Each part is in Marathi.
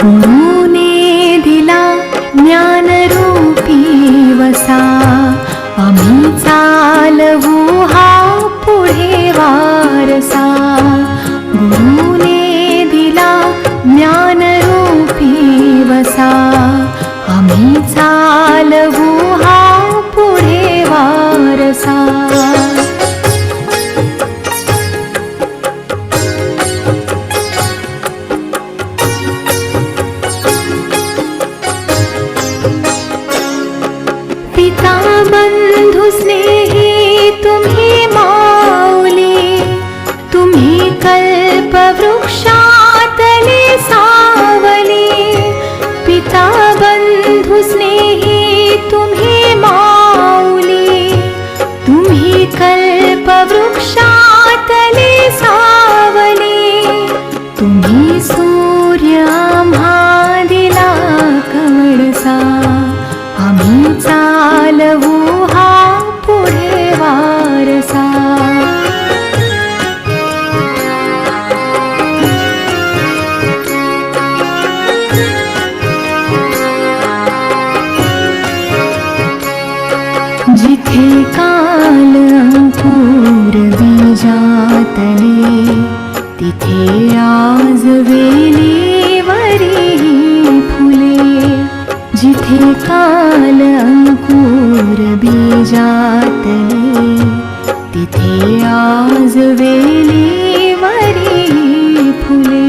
Boom. स्नेही तुम्ही माऊली. तुम्ही कल्पवृक्षातले सावली. काल अंकुर बीजातले तिथे आज वेलीवरी फुले जिथे काल अंकुर बीजातले तिथे आज वेलीवरी फुले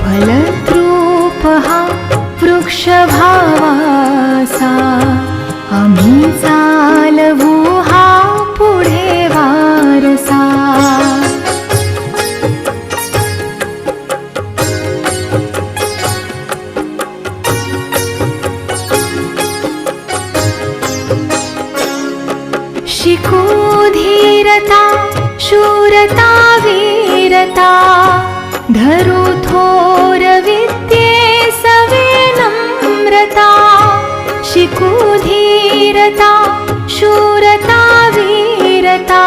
फलद्रूप हा वृक्षभा शिकू धीरता शूरता वीरता। धरू थोर विद्ये सवे नम्रता। शिकू धीरता शूरता वीरता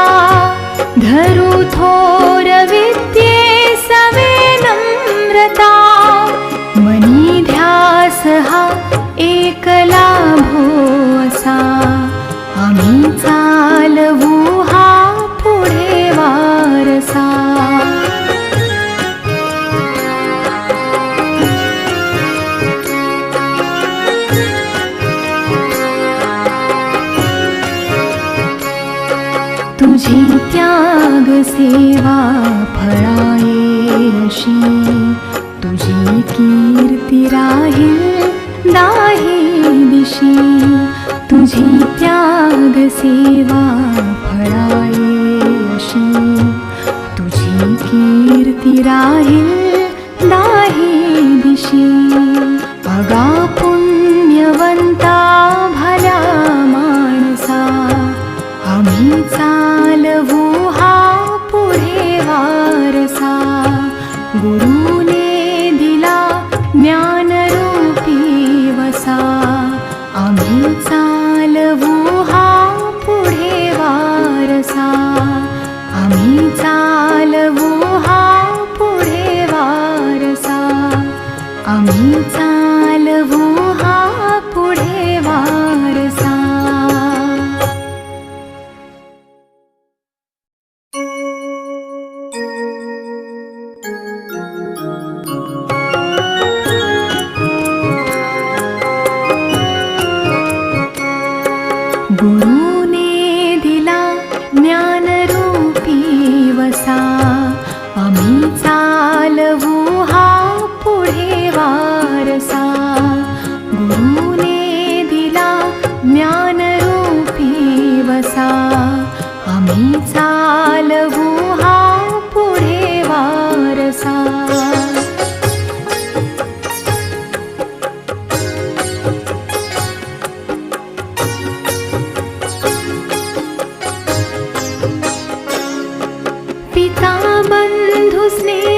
तुझी त्याग सेवा फळाये तुझी कीर्ती राहील दाही दिशी. तुझी त्याग सेवा फळाये तुझी कीर्ती राहील दाही दिशी. अगा पुण्यवंता चालवू हा पुढे वारसा. गुरुने दिला ज्ञानरूपी वसा. आम्ही चालवू हा पुढे वारसा. आम्ही चालवू हा पुढे वारसा. आम्ही उसने